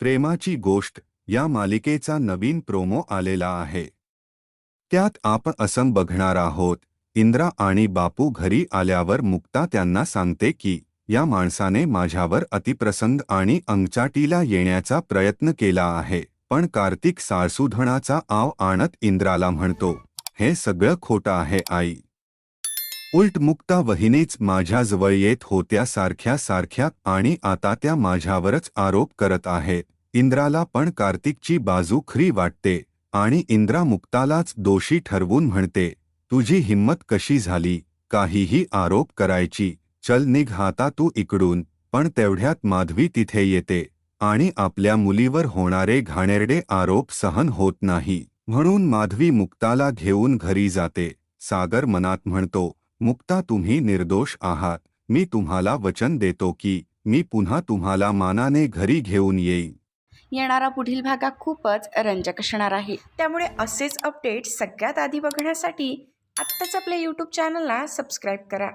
प्रेमाची गोष्ट या मालिकेचा नवीन प्रोमो आलेला आहे. त्यात आपण असं बघणार आहोत. इंद्रा आणि बापू घरी आल्यावर मुक्ता त्यांना सांगते की या माणसाने माझ्यावर अतिप्रसंग आणि अंगचाटीला येण्याचा प्रयत्न केला आहे पण कार्तिक सारसुधणाचा आव आणत इंद्राला म्हणतो हे सगळं खोटं आहे आई. उलट मुक्ता वहिनीच माझ्याजवळ येत होत्या सारख्या सारख्या आणि आता त्या माझ्यावरच आरोप करत आहेत इंद्राला पण कार्तिकची बाजू खरी वाटते आणि इंद्रा मुक्तालाच दोषी ठरवून म्हणते तुझी हिंमत कशी झाली? काहीही आरोप करायची. चल निघाता तू इकडून पण तेवढ्यात माधवी तिथे येते आणि आपल्या मुलीवर होणारे घाणेरडे आरोप सहन होत नाही. म्हणून माधवी मुक्ताला घेऊन घरी जाते. सागर मनात म्हणतो मुक्ता तुम्ही निर्दोष आहात. मी तुम्हाला वचन देतो की मी पुन्हा तुम्हाला मानाने घरी घेऊन येईन. येणारा पुढील भाग हा खूपच रंजक असणार आहे. त्यामुळे असेच अपडेट सगळ्यात आधी बघण्यासाठी आत्ताच आपल्या यूट्यूब चॅनलला सबस्क्राईब करा.